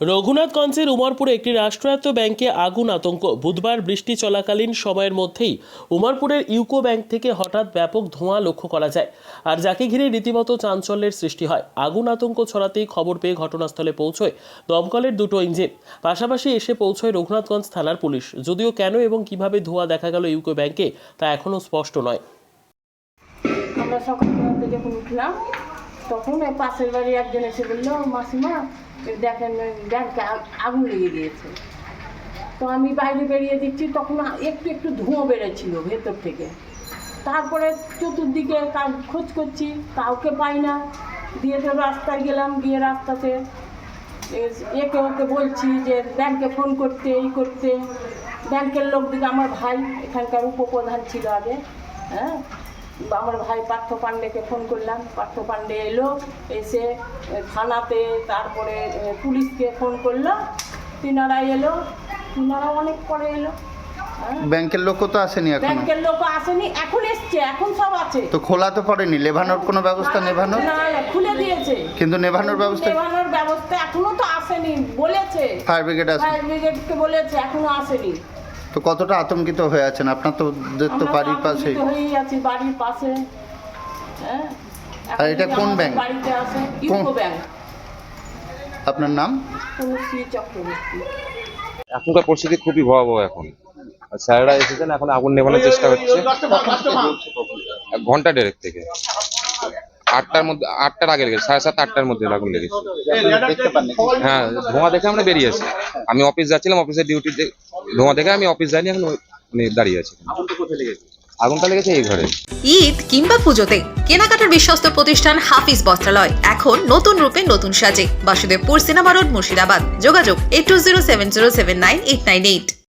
রঘুনাথগঞ্জের উমরপুরে একটি রাষ্ট্রায়ত্ত ব্যাংকে আগুন আতঙ্ক। বুধবার বৃষ্টি চলাকালীন সময়ের মধ্যেই উমরপুরের ইউকো ব্যাংক থেকে হঠাৎ ব্যাপক ধোঁয়া লক্ষ্য করা যায় আর যাকে ঘিরে রীতিমতো চাঞ্চল্যের সৃষ্টি হয়। আগুন আতঙ্ক ছড়াতেই খবর পেয়ে ঘটনাস্থলে পৌঁছয় দমকলের দুটো ইঞ্জিন। পাশাপাশি এসে পৌঁছয় রঘুনাথগঞ্জ থানার পুলিশ। যদিও কেন এবং কীভাবে ধোঁয়া দেখা গেল ইউকো ব্যাংকে তা এখনও স্পষ্ট নয়। আমরা যখন উঠলাম। তখন পাশের বাড়ি একজন এসে বলল মাসিমা দেখেন ব্যাংকে আগুন লেগে গিয়েছে। তো আমি বাইরে বেরিয়ে দিচ্ছি, তখন একটু একটু ধোঁয়া বেরোচ্ছিল ভেতর থেকে। তারপরে চতুর্দিকে খোঁজ করছি, কাউকে পাই না। দিয়ে তো রাস্তায় গেলাম, গিয়ে রাস্তাতে একে ওকে বলছি যে, ব্যাংকে ফোন করতে, এই করতে। ব্যাংকের লোক দিকে আমার ভাই, এখানকার উপপ্রধান ছিল আগে হ্যাঁ? আমার ভাই পার্থ পাণ্ডেকে ফোন করলাম। পার্থ পাণ্ডে এলো এসে থানাতে তারপরে পুলিশকে ফোন করল। তিনারা এলো তিনারা অনেক পরে এলো। হ্যাঁ? ব্যাংকের লোকও তো আসেনি এখনও? ব্যাংকের লোক আসেনি এখন এসছে এখন সব আছে। তো খোলা তো পড়েনি? লেভানোর কোনো ব্যবস্থা নেভানোর? না খুলে দিয়েছে। কিন্তু নেভানোর ব্যবস্থা নেভানোর ব্যবস্থা এখনও তো আসেনি বলেছে। ফায়ার ব্রিগেড আসে ফায়ার ব্রিগেডকে বলেছে এখনও আসেনি। তো কতটা আতঙ্কিত হয়ে আছেন? আপনার তো তো বাড়ির পাশে হয়েই আছি বাড়ির পাশে। হ্যাঁ? আর এটা কোন ব্যাংক? বাড়িতে আসে ইউকো ব্যাংক আপনার নাম? এখনকার পরিস্থিতি খুবই ভয়াবহ এখন। আর স্যারেরা এসেছেন এখন আগুন নেভানোর চেষ্টা হচ্ছে। এক ঘণ্টা দেড়েক থেকে। আটটার মধ্যে আটটার আগে লেগেছে সাড়ে সাত আটটার মধ্যে আগুন লেগেছে। হ্যাঁ ধোঁয়া দেখে আমরা বেরিয়ে আসি। আমি অফিস যাচ্ছিলাম অফিসের ডিউটি ধোঁয়া দেখে আমি অফিস যাইনি এখন মানে দাঁড়িয়ে আছি। আগুনটা লেগেছে? এই ঘরে। ঈদ কিংবা পুজোতে কেনাকাটার বিশ্বস্ত প্রতিষ্ঠান হাফিজ বস্ত্রালয়। এখন নতুন রূপে নতুন সাজে। Basudebpur cinema road Murshidabad. যোগাযোগ eight two zero seven zero seven nine eight nine eight